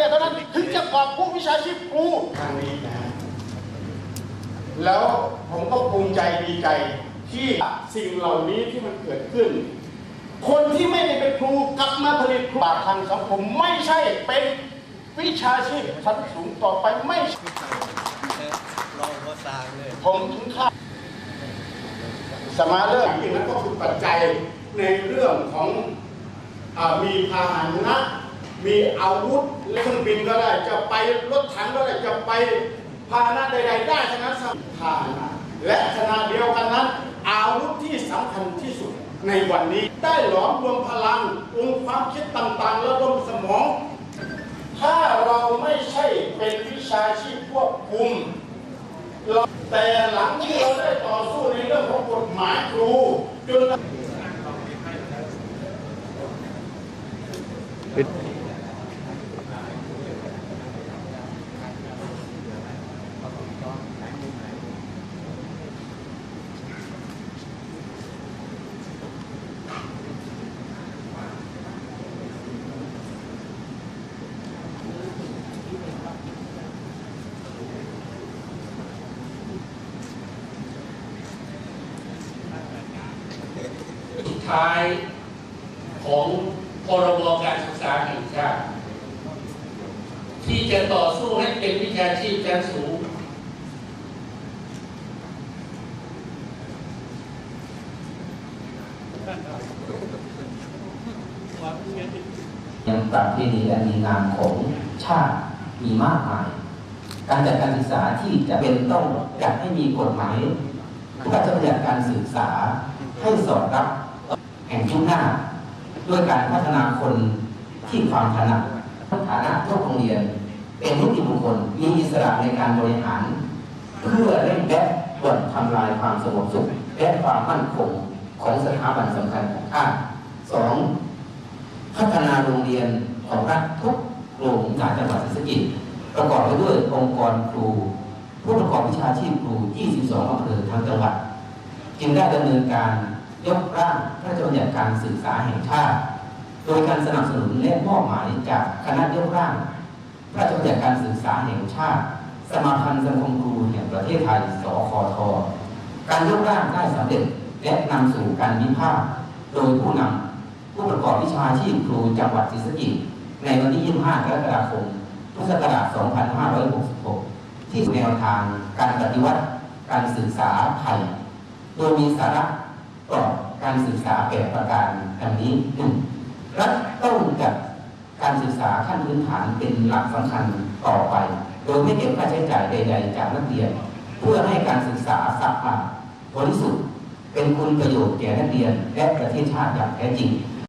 รียนเท่านั้นถึงจะกอบผู้วิชาชีพครูครั้งนี้นะฮะแล้วผมก็ภูมิใจดีใจที่สิ่งเหล่านี้ที่มันเกิดขึ้น คนที่ไม่ได้เป็นครูกลับมาผลิตครูบาทางสังคมไม่ใช่เป็นวิชาชีพชั้นสูงต่อไปไม่ใช่ลองก็สร้างเลยผมถึงค่าสมาเลิอกย่างนี้นั่นก็คือปัจจัยในเรื่องของอามีพาหนะ มีอาวุธเครื่องบินก็ได้ จะไปรถถังก็ได้ จะไปพาหนะใดๆได้ทั้งนั้นสำหรับพานะและขณะเดียวกันนั้น อาวุธที่สำคัญที่สุดในวันนี้ ได้หลอมรวมพลังองค์ความคิดต่างๆและรวมสมอง ถ้าเราไม่ใช่เป็นวิชาชีพควบคุมเราแต่หลังที่เราได้ต่อสู้ในเรื่องของกฎหมายครูจนด ท้ายของพรบการศึกษาแห่งชาติที่จะต่อสู้ให้เป็นวิชาชีพชั้นสูง ยังประเพณีและดีงามของชาติมีมากมาย การจัดการศึกษาที่จะเป็นต้องจัดให้มีกฎหมายพระราชบัญญัติการศึกษาให้สอดรับ แห่งยุคหน้า ด้วยการพัฒนาคนที่ความถนัดฐานะทุกโรงเรียน เป็นนิติบุคคลมีอิสระในการบริหาร เพื่อเร่งแลด่วนทำลายความสงบสุขและความมั่นคงของสถาบันสำคัญของชาติสองพัฒนาโรงเรียนของรัฐทุกโรงงานจังหวัดศรีสะเกษประกอบไปด้วยองค์กรครู ผู้ประกอบวิชาชีพครู 22อำเภอทางจังหวัด จึงได้ดำเนินการ ยกร่างพระราชบัญญัติการศึกษาแห่งชาติ โดยการสนับสนุนและมอบหมายจากคณะยกร่างพระราชบัญญัติการศึกษาแห่งชาติ สมาพันธ์สังคมครูแห่งประเทศไทย สคท การยกร่างได้สำเร็จและนำสู่การวิพากษ์โดยผู้นำผู้ประกอบวิชาชีพครูจังหวัดศรีสะเกษในวันที่ 25 กรกฎาคม พุทธศักราช 2566 ที่แนวทางการปฏิวัติการศึกษาไทย โดยมีสาระ ต่อการศึกษาแปดประการดังนี้หนึ่งรัฐต้องจัดการศึกษาขั้นพื้นฐานเป็นหลักสำคัญต่อไป โดยไม่เก็บค่าใช้จ่ายใด ๆ จากนักเรียน เพื่อให้การศึกษาสะอาดบริสุทธิ์เป็นคุณประโยชน์แก่นักเรียนและประเทศชาติอย่างแท้จริง